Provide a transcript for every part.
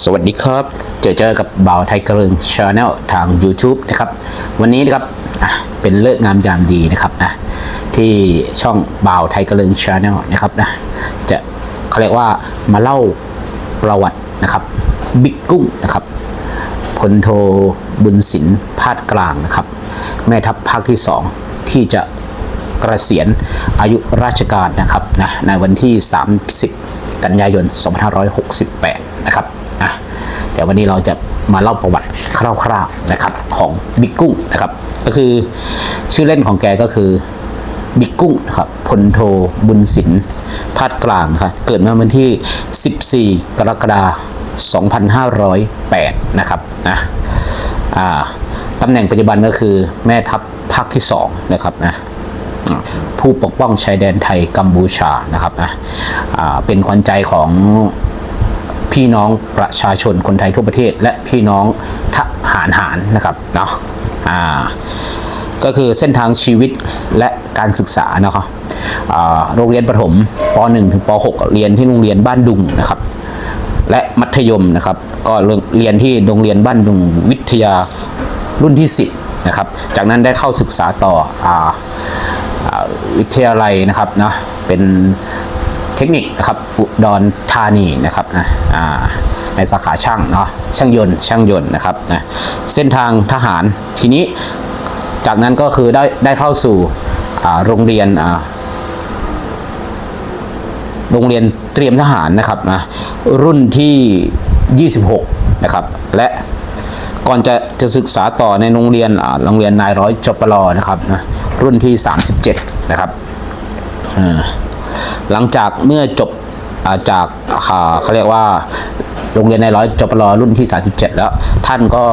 สวัสดีครับ เจอเจอกับบ่าวไทยกระเริงชาแนลทาง YouTube นะครับ วันนี้นะครับเป็นเลิกงามยามดีนะครับนะที่ช่องบ่าวไทยกระเริงชาแนลนะครับนะจะเขาเรียกว่ามาเล่าประวัตินะครับบิ๊กกุ้งนะครับพลโทบุญสินพาดกลางนะครับ แม่ทัพภาคที่ 2 ที่จะกระเกษียณอายุราชการนะครับนะในวันที่ 30 กันยายน 2568 นะครับ อะเดี๋ยววันนี้เราจะมาเล่าประวัติคร่าวๆนะครับของบิ๊กกุ้งนะครับ ก็คือชื่อเล่นของแกก็คือบิ๊กกุ้งนะครับพลโทบุญสินพาดกลางครับเกิดเมื่อวันที่ 14 กรกฎาคม2508 นะครับนะอ่าตำแหน่งปัจจุบันก็คือแม่ทัพภาคที่ 2 นะครับนะผู้ปกป้องชายแดนไทยกัมพูชานะครับนะอ่าเป็นขวัญใจของ พี่น้องประชาชนคนไทยทั่วประเทศ และพี่น้องทหารหารนะครับเนาะอ่าก็คือเส้นทางชีวิตและการศึกษานะครับโรงเรียนประถมป .1 ถึงป .6 เรียนที่โรงเรียนบ้านดุงนะครับ และมัธยมนะครับ ก็เรียนที่โรงเรียนบ้านดุงวิทยารุ่นที่ 10นะครับ จากนั้นได้เข้าศึกษาต่อออวิทยาลัยนะครับเนาะเป็น ทคนิคนะครับอุดรธานีนะครับนะในสาขาช่างเนาะช่างยนต์ช่างยนต์นะครับนะเส้นทางทหารทีนี้จากนั้นก็คือได้ได้เข้าสู่โรงเรียนโรงเรียนเตรียมทหารนะครับนะรุ่นที่ 26 นะครับ และก่อนจะจะศึกษาต่อในโรงเรียนโรงเรียนนายร้อยจปรนะครับนะรุ่นที่ 37 นะครับอ่า หลังจากเมื่อจบอจากเขาเรียกว่าโรงเรียนนายร้อยจปรรุ่นที่ 37 แล้ว ท่านก็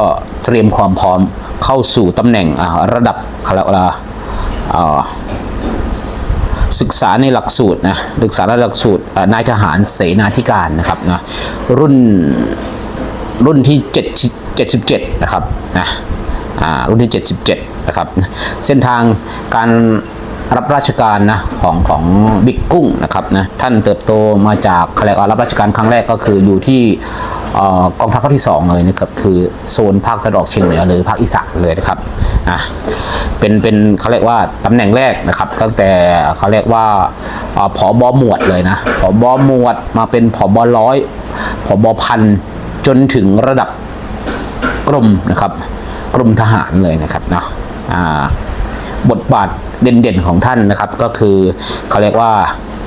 เตรียมความพร้อมเข้าสู่ตำแหน่งระดับเขาเรียกว่าศึกษาในหลักสูตรนะศึกษาในหลักสูตรนายทหารเสนาธิการนะครับนะรุ่นรุ่นที่ 7 77 นะครับนะรุ่นที่ 77 นะครับ เส้นทางการ รับราชการนะของของบิ๊กกุ้งนะครับนะท่านเติบโตมาจากเขาเรียกว่ารับราชการครั้งแรกก็คืออยู่ที่กองทัพภาคที่ 2 เลยนะครับคือโซนภาคตะวันออกเฉียงเหนือหรือภาคอีสานเลยนะครับอะเป็นเป็นเขาเรียกว่าตำแหน่งแรกนะครับ ตั้งแต่เขาเรียกว่าอผอบอหมวดเลยนะผอบอหมวดมาเป็นผอบอร้อยผอบอพันจนถึงระดับกรมนะครับกรมทหารเลยนะครับเนาะอ่า บทบาทเด่นๆของท่านนะครับก็คือเขาเรียกว่า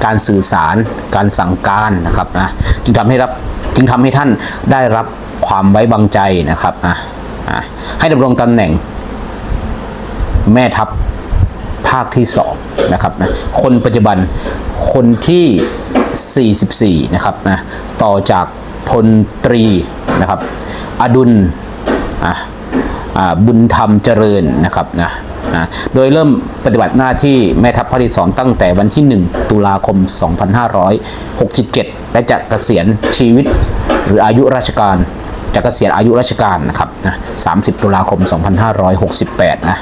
การสื่อสารการสั่งการนะครับนะจึงทำให้รับจึงทำให้ท่านได้รับความไว้วางใจนะครับนะอ่าให้ดำรงตำแหน่งแม่ทัพภาคที่2นะครับนะคนปัจจุบันคนที่ 44 นะครับนะต่อจากพลตรีนะครับอดุลอะอ่าบุญธรรมเจริญนะครับนะ นะโดยเริ่มปฏิบัติหน้าที่แม่ทัพภาคที่สองตั้งแต่วันที่ 1 ตุลาคม 2567 และจะเกษียณชีวิตหรืออายุราชการจะเกษียณอายุราชการนะครับนะ30 ตุลาคม 2568 นะ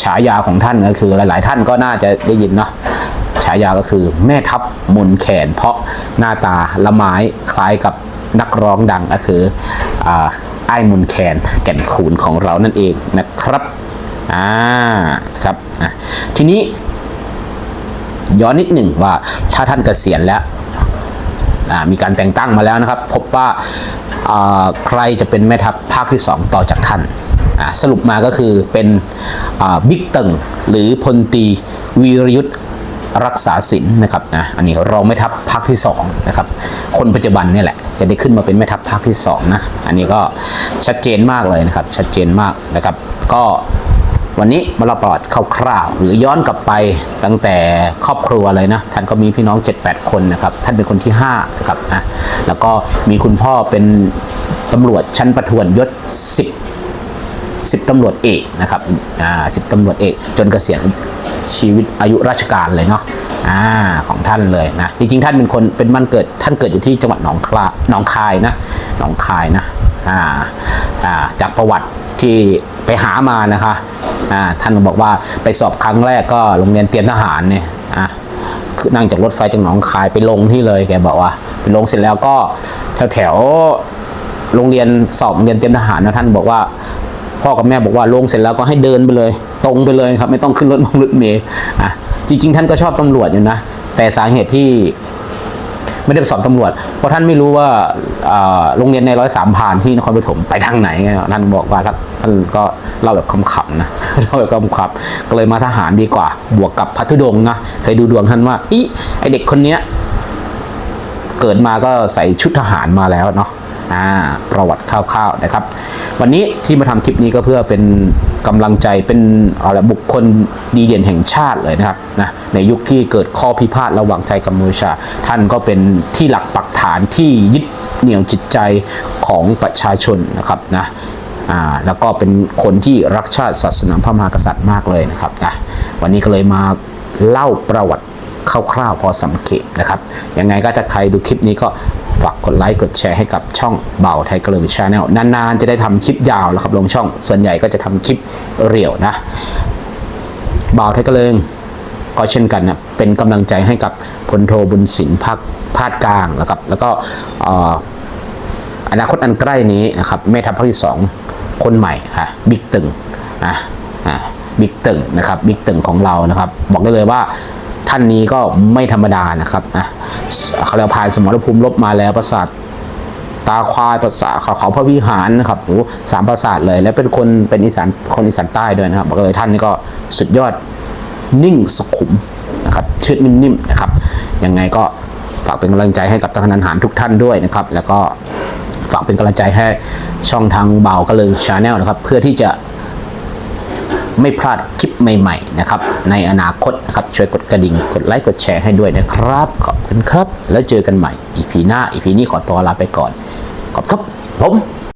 ฉายาของท่านก็คือหลาย ๆ ท่านก็น่าจะได้ยินเนาะฉายาก็คือแม่ทัพมนแขน เพราะหน้าตาละไม้คล้ายกับนักร้องดังก็คืออาไอ้ายมนแคนแก่นคูนของเรานั่นเองนะครับ อ่าครับอะทีนี้ ย้อนนิดหนึ่งว่าถ้าท่านเกษียณแล้วอ่ามีการแต่งตั้งมาแล้วนะครับ พบว่าอ่าใครจะเป็นแม่ทัพภาคที่ 2 ต่อจากท่านอ่าสรุปมาก็คือเป็นอ่าบิ๊กเติงหรือพลตีวีรยุทธรักษาศิลป์นะครับนะอันนี้รองแม่ทัพภาคที่2นะครับคนปัจจุบันนี่แหละจะได้ขึ้นมาเป็นแม่ทัพภาคที่2นะอันนี้ก็ชัดเจนมากเลยนะครับชัดเจนมากนะครับ ก็ วันนี้มาเราประวัติคร่าวๆหรือย้อนกลับไปตั้งแต่ครอบครัวเลยนะท่านก็มีพี่น้อง 7-8 คนนะครับท่านเป็นคนที่5นะครับนะแล้วก็มีคุณพ่อเป็นตำรวจชั้นประทวนยศ 10 10ตำรวจเอกนะครับอ่าสิบตำรวจเอก จนเกษียณชีวิตอายุราชการเลยเนาะอ่าของท่านเลยนะจริงๆท่านเป็นคนเป็นมันเกิดท่านเกิดอยู่ที่จังหวัดหนองคลาหนองคายนะหนองคายนะอ่าอ่าจากประวัติที่ไปหามานะคะ อ่าท่านบอกว่าไปสอบครั้งแรกก็โรงเรียนเตรียมทหารเนี่ยอะนั่งจากรถไฟจากหนองคายไปลงที่เลยแกบอกว่า ไปลงเสร็จแล้วก็แถวแถวๆโรงเรียนสอบเรียนเตรียมทหารนะท่านบอกว่า พ่อกับแม่บอกว่าลงเสร็จแล้วก็ให้เดินไปเลย ตรงไปเลยครับ ไม่ต้องขึ้นรถมงรถเมล์อะจริงๆ ท่านก็ชอบตำรวจอยู่นะ แต่สาเหตุที่ ไม่ได้ไปสอบตำรวจ เพราะท่านไม่รู้ว่าโรงเรียนในร้อยสามพานที่นครปฐมไปทางไหนไงท่านบอกว่าท่านก็เล่าแบบคำๆนะเล่าแบบคำๆก็เลยมาทหารดีกว่า บวกกับพัทุดงนะเคยดูดวงท่านว่าอีไอเด็กคนเนี้ยเกิดมาก็ใส่ชุดทหารมาแล้วเนาะ อ่าประวัติคร่าวๆนะครับ วันนี้ที่มาทำคลิปนี้ก็เพื่อเป็นกำลังใจเป็นอะไรบุคคลดีเด่นแห่งชาติเลยนะครับนะในยุคที่เกิดข้อพิพาทระหว่างไทยกัมพูชา ท่านก็เป็นที่หลักปักฐานที่ยึดเหนี่ยวจิตใจของประชาชนนะครับนะอ่าแล้วก็เป็นคนที่รักชาติศาสนาพระมหากษัตริย์มากเลยนะครับนะวันนี้ก็เลยมาเล่าประวัติ คร่าวๆพอสังเกตนะครับยังไงก็ถ้าใครดูคลิปนี้ก็ฝากกดไลค์กดแชร์ให้กับช่องเบาไทยกระเลือชาแนลนานๆ จะได้ทำคลิปยาวแล้วครับลงช่อง ส่วนใหญ่ก็จะทำคลิปเรียวนะเบาไทยกระเลิงก็เช่นกันนะเป็นกำลังใจให้กับพลโทบุญสินภาคภาคกลางนะครับ แล้วก็อนาคตอันใกล้นี้นะครับแม่ทัพภาคที่สองคนใหม่ค่ะบิ๊กตึงนะบิ๊กตึงนะครับบิ๊กตึงของเรานะครับ บอกได้เลยว่า ท่านนี้ก็ไม่ธรรมดานะครับอะเขาเรียกว่าผ่านสมรภูมิลบมาแล้วประสาทตาควายประสาทเขาเขาพระวิหารนะครับโอ้สามประสาทเลย และเป็นคนเป็นอีสานคนอีสานใต้ด้วยนะครับบอกเลยท่านนี้ก็สุดยอดนิ่งสุขุมนะครับเชือดนิ่มๆนะครับยังไงก็ฝากเป็นกำลังใจให้กับทหารทหารทุกท่านด้วยนะครับ แล้วก็ฝากเป็นกำลังใจให้ช่องทางเบากระเลิงชาแนลนะครับ เพื่อที่จะ ไม่พลาดคลิปใหม่ๆนะครับในอนาคตนะครับช่วยกดกระดิ่งกดไลค์กดแชร์ให้ด้วยนะครับ ขอบคุณครับ แล้วเจอกันใหม่อีพีหน้าอีพีนี้ขอตัวลาไปก่อนขอบคุณครับผม